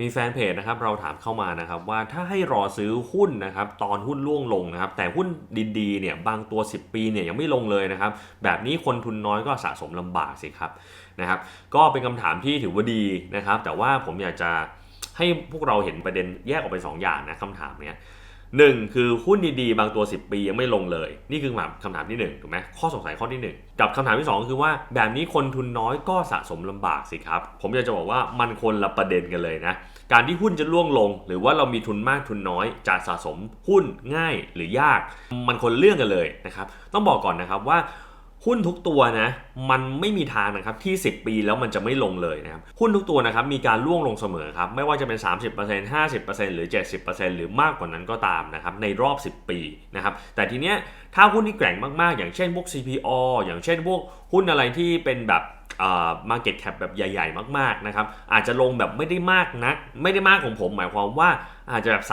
มีแฟนเพจนะครับเราถามเข้ามานะครับว่าถ้าให้รอซื้อหุ้นนะครับตอนหุ้นล่วงลงนะครับแต่หุ้นดีๆเนี่ยบางตัว 10 ปีเนี่ยยังไม่ลงเลยนะครับแบบนี้คนทุนน้อยก็สะสมลำบากสิครับนะครับก็เป็นคำถามที่ถือว่าดีนะครับ แต่ว่าผมอยากจะให้พวกเราเห็นประเด็นแยกออกเป็น2อย่างนะคำถามเนี้ย หนึ่งคือหุ้นดีๆ บางตัว 10 ปียังไม่ลงเลย นี่คือคำถามที่1ถูกไหมข้อสงสัยข้อที่ 1 กับคำถามที่ 2 คือว่าแบบนี้คนทุนน้อยก็สะสมลำบากสิครับ ผมอยากจะบอกว่ามันคนละประเด็นกันเลยนะ การที่หุ้นจะล่วงลง หรือว่าเรามีทุนมากทุนน้อย จะสะสมหุ้นง่ายหรือยาก มันคนเรื่องกันเลยนะครับต้องบอกก่อนนะครับว่า หุ้นทุกตัวนะมันไม่มีทางนะครับที่ 10 ปีแล้วมันจะไม่ลงเลยนะครับหุ้นทุกตัวนะครับมีการล่วงลงเสมอครับไม่ว่าจะเป็น 30% 50%หรือ 70%หรือมากกว่านั้นก็ตามนะครับในรอบ 10 ปีนะครับแต่ทีเนี้ยถ้าหุ้นที่แกร่งมากๆ อย่างเช่นพวก CPO อย่างเช่นพวกหุ้นอะไรที่เป็นแบบ มาร์เก็ตแคปแบบใหญ่ ๆ มากๆนะครับอาจจะลงแบบไม่ได้มากนัก ไม่ได้มากของผม หมายความว่าอาจจะแบบ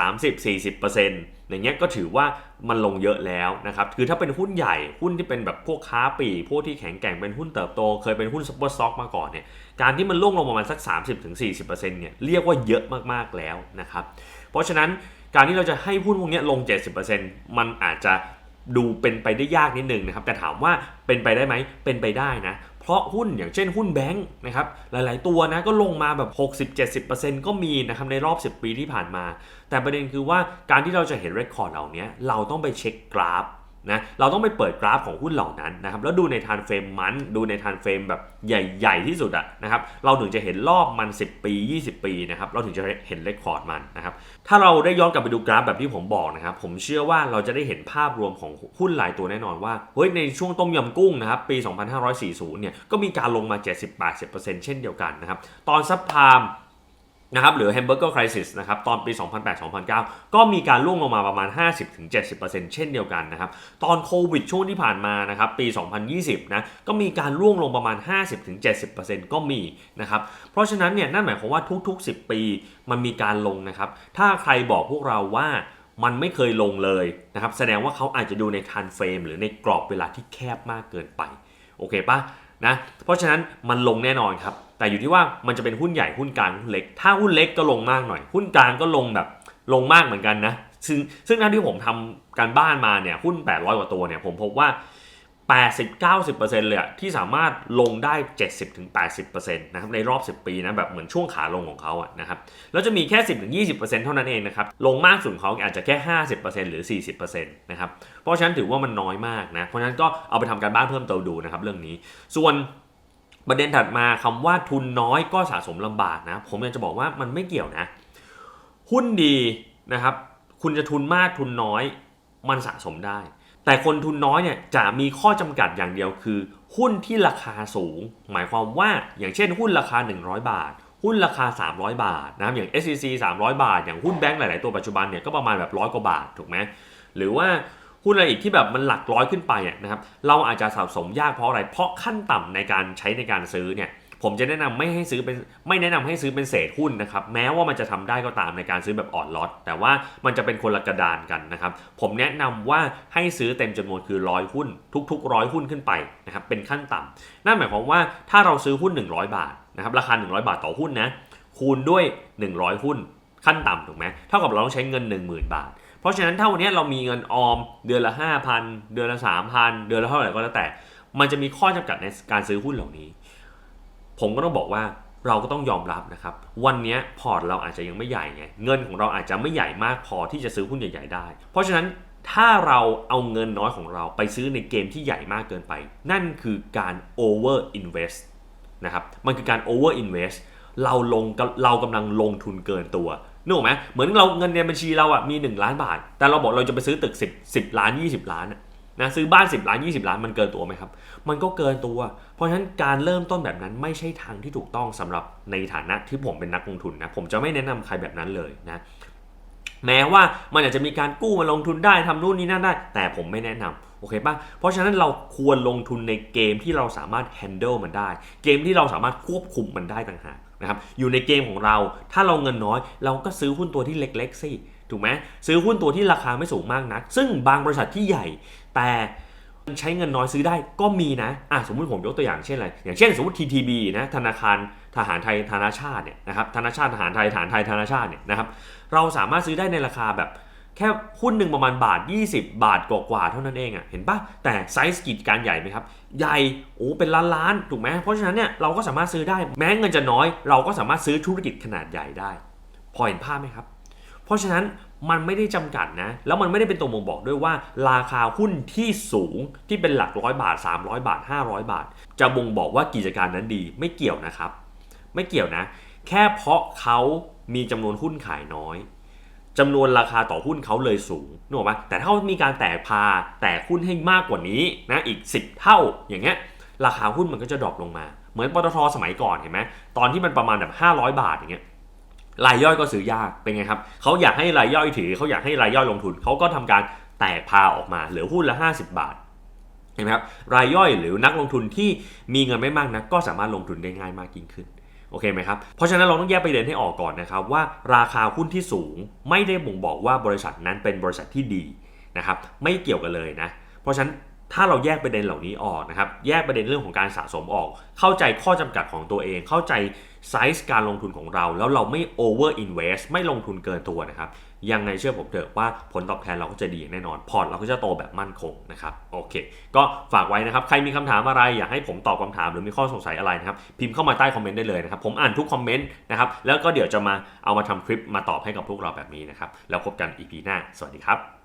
30-40%อย่างเงี้ยก็ถือว่ามันลงเยอะแล้วนะครับคือถ้าเป็นหุ้นใหญ่หุ้นที่เป็นแบบพวกค้าปีพวกที่แข็งแกร่งเป็นหุ้นเติบโต เคยเป็นหุ้นซุปเปอร์สต็อกมาก่อนเนี่ยการที่มันล่วงลงประมาณสัก 30-40%เนี่ยเรียกว่าเยอะมากๆแล้วนะครับเพราะฉะนั้นการที่เราจะให้หุ้นพวกนี้ลง 70%มันอาจจะดูเป็นไปได้ยากนิดนึงนะครับ แต่ถามว่าเป็นไปได้ไหมเป็นไปได้นะ เพราะหุ้นอย่างเช่นหุ้นแบงค์นะครับหลาย ๆ ตัวนะก็ลงมาแบบ 60-70%ก็มีนะครับในรอบ 10 ปีที่ผ่านมา แต่ประเด็นคือว่าการที่เราจะเห็นเรคคอร์ดเหล่านี้เราต้องไปเช็คกราฟ นะเราต้องไปเปิดกราฟของหุ้นเหล่านั้นนะครับแล้วดูในทานเฟรมมันดูในทานเฟรมแบบใหญ่ๆที่สุดอะนะครับเราถึงจะเห็นรอบมัน 10 ปี 20 ปีนะครับเราถึงจะเห็นเรคคอร์ดมันนะครับถ้าเราได้ย้อนกลับไปดูกราฟแบบที่ผมบอกนะครับผมเชื่อว่าเราจะได้เห็นภาพรวมของหุ้นหลายตัวแน่นอนว่าเฮ้ยในช่วงต้มยำกุ้งนะครับปี 2540 เนี่ยก็มีการลงมา 70-80%เช่นเดียวกันนะครับตอนซับพาม นะครับหรือ Hamburger Crisis นะครับตอนปี 2008-2009 ก็มีการล่วงลงมาประมาณ 50-70%เช่นเดียวกันนะครับตอนโควิดช่วงที่ผ่านมานะครับปี 2020นะก็มีการล่วงลงประมาณ 50-70%ก็มีนะครับเพราะฉะนั้นเนี่ยนั่นหมายความว่าทุก ๆ 10 ปีมันมีการลงนะครับถ้าใครบอกพวกเราว่ามันไม่เคยลงเลยนะครับแสดงว่าเขาอาจจะดูในทันเฟรมหรือในกรอบเวลาที่แคบมากเกินไปโอเคปะนะเพราะฉะนั้นมันลงแน่นอนครับ แต่อยู่ที่ว่ามันจะเป็นหุ้นใหญ่หุ้นกลางหุ้นเล็ก ถ้าหุ้นเล็กก็ลงมากหน่อย หุ้นกลางก็ลงแบบลงมากเหมือนกันนะ ซึ่งซึ่งท่าที่ผมทำการบ้านมาเนี่ยหุ้น 800 กว่าตัวเนี่ยผมพบว่า 80-90%เลยอะที่สามารถลงได้ 70-80%นะครับในรอบ 10 ปีนะแบบเหมือนช่วงขาลงของเขาอะนะครับแล้วจะมีแค่ 10-20%เท่านั้นเองนะครับลงมากสุดของเขาอาจจะแค่ 50%หรือ 40%นะครับเพราะฉะนั้นถือว่ามันน้อยมากนะเพราะฉะนั้นก็เอาไปทำการบ้านเพิ่มเติมดูนะครับเรื่องนี้ส่วน ประเด็นถัดมาคำว่าทุนน้อยก็สะสมลำบากนะ ผมอยากจะบอกว่ามันไม่เกี่ยวนะ หุ้นดีนะครับ คุณจะทุนมากทุนน้อย มันสะสมได้ แต่คนทุนน้อยเนี่ยจะมีข้อจำกัดอย่างเดียวคือ หุ้นที่ราคาสูง หมายความว่าอย่างเช่น หุ้นราคา 100 บาท หุ้นราคา 300 บาทนะครับอย่าง SCC 300 บาท อย่างหุ้นแบงก์หลาย ๆ ตัวปัจจุบันเนี่ยก็ประมาณแบบร้อยกว่าบาทถูกไหมหรือว่า หุ้นอะไรอีกที่แบบมันหลักร้อยขึ้นไปนะครับเราอาจจะสะสมยากเพราะอะไร เพราะขั้นต่ำในการใช้ในการซื้อเนี่ยผมจะแนะนำไม่ให้ซื้อเป็นไม่แนะนำให้ซื้อเป็นเศษหุ้นนะครับแม้ว่ามันจะทำได้ก็ตามในการซื้อแบบอ่อนล็อตแต่ว่ามันจะเป็นคนละกระดานกันนะครับผมแนะนำว่าให้ซื้อเต็มจำนวนคือร้อยหุ้น ทุกๆร้อยหุ้นขึ้นไปนะครับเป็นขั้นต่ำนั่นหมายความว่าถ้าเราซื้อหุ้น 100 บาทนะครับราคา 100 บาทต่อหุ้นนะคูณด้วย 100 หุ้นขั้นต่ำถูกไหมเท่ากับเราต้องใช้เงิน 10,000 บาท ราะฉะนั้นถ้าวันนี้เรามีเงินออมเดือนละ 5,000 เดือนละ 3,000 เดือนละเท่าไหร่ก็แล้วแต่ มันจะมีข้อจำกัดในการซื้อหุ้นเหล่านี้ ผมก็ต้องบอกว่าเราก็ต้องยอมรับนะครับ วันนี้พอร์ตเราอาจจะยังไม่ใหญ่ไงเงินของเราอาจจะไม่ใหญ่มากพอที่จะซื้อหุ้นใหญ่ ๆ ได้ เพราะฉะนั้นถ้าเราเอาเงินน้อยของเราไปซื้อในเกมที่ใหญ่มากเกินไป นั่นคือการ over invest นะครับมันคือการ over invest เราลงเรากำลังลงทุนเกินตัว นึกออกไหมเหมือนเราเงินในบัญชีเราอะมี 1 ล้านบาท แต่เราบอกเราจะไปซื้อตึก 10 10ล้าน 20 ล้านนะซื้อบ้าน 10 ล้าน 20 ล้านมันเกินตัวไหมครับ มันก็เกินตัว เพราะฉะนั้นการเริ่มต้นแบบนั้นไม่ใช่ทางที่ถูกต้องสำหรับในฐานะที่ผมเป็นนักลงทุนนะผมจะไม่แนะนำใครแบบนั้นเลยนะแม้ว่ามันอาจจะมีการกู้มาลงทุนได้ทำนู่นนี่นั่นได้ แต่ผมไม่แนะนำโอเคป่ะเพราะฉะนั้นเราควรลงทุนในเกมที่เราสามารถ handle มันได้ เกมที่เราสามารถควบคุมมันได้ต่างหาก นะครับอยู่ในเกมของเราถ้าเราเงินน้อย เราก็ซื้อหุ้นตัวที่เล็กๆสิถูกไหมซื้อหุ้นตัวที่ราคาไม่สูงมากนัก ซึ่งบางบริษัทที่ใหญ่ แต่ใช้เงินน้อยซื้อได้ก็มีนะอะสมมุติผมยกตัวอย่างเช่นอะไร อย่างเช่นสมมติ TTB นะธนาคารทหารไทยธนาชาติเนี่ยนะครับธนาชาติทหารไทยทหารไทยธนาชาติเนี่ยนะครับเราสามารถซื้อได้ในราคาแบบ แค่หุ้นหนึ่งประมาณบาท 20 บาทกว่าๆเท่านั้นเองอะ่ะเห็นปะแต่ไซส์กิจการใหญ่ไหมครับ ใหญ่โอ้เป็นล้านล้านๆถูกไหมเพราะฉะนั้นเนี่ยเราก็สามารถซื้อได้แม้เงินจะน้อย เราก็สามารถซื้อธุรกิจขนาดใหญ่ได้ พอเห็นภาพไหมครับ เพราะฉะนั้นมันไม่ได้จำกัดนะ แล้วมันไม่ได้เป็นตัวบ่งบอกด้วยว่า ราคาหุ้นที่สูงที่เป็นหลักร้อยบาท 300 บาท 500 บาท จะบ่งบอกว่ากิจการนั้นดีไม่เกี่ยวนะครับ ไม่เกี่ยวนะ แค่เพราะเขามีจำนวนหุ้นขายน้อย จำนวนราคาต่อหุ้นเขาเลยสูงนึกออกปะแต่ถ้ามีการแตกพาแตกหุ้นให้มากกว่านี้นะอีก 10 เท่าอย่างเงี้ยราคาหุ้นมันก็จะดรอปลงมา เหมือนปตทสมัยก่อนเห็นไหมตอนที่มันประมาณแบบ500 บาทอย่างเงี้ยรายย่อยก็ซื้อยากเป็นไงครับเขาอยากให้รายย่อยถือเขาอยากให้รายย่อยลงทุนเขาก็ทำการแตกพาออกมาเหลือหุ้นละ 50 บาทเห็นไหมครับรายย่อยหรือนักลงทุนที่มีเงินไม่มากนะก็สามารถลงทุนได้ง่ายมากยิ่งขึ้น โอเคไหมครับ เพราะฉะนั้นเราต้องแยกประเด็นให้ออกก่อนนะครับว่าราคาหุ้นที่สูงไม่ได้บ่งบอกว่าบริษัทนั้นเป็นบริษัทที่ดีนะครับไม่เกี่ยวกันเลยนะ เพราะฉะนั้น ถ้าเราแยกประเด็นเหล่านี้ออกนะครับ แยกประเด็นเรื่องของการสะสมออก เข้าใจข้อจำกัดของตัวเอง เข้าใจไซส์การลงทุนของเรา แล้วเราไม่ over invest ไม่ลงทุนเกินตัวนะครับ ยังไงเชื่อผมเถอะว่าผลตอบแทนเราก็จะดีแน่นอน พอร์ตเราก็จะโตแบบมั่นคงนะครับ โอเค ก็ฝากไว้นะครับ ใครมีคำถามอะไรอยากให้ผมตอบคำถามหรือมีข้อสงสัยอะไรนะครับ พิมพ์เข้ามาใต้คอมเมนต์ได้เลยนะครับ ผมอ่านทุกคอมเมนต์นะครับ แล้วก็เดี๋ยวจะมาเอามาทำคลิปมาตอบให้กับพวกเราแบบนี้นะครับ แล้วพบกัน EP หน้า สวัสดีครับ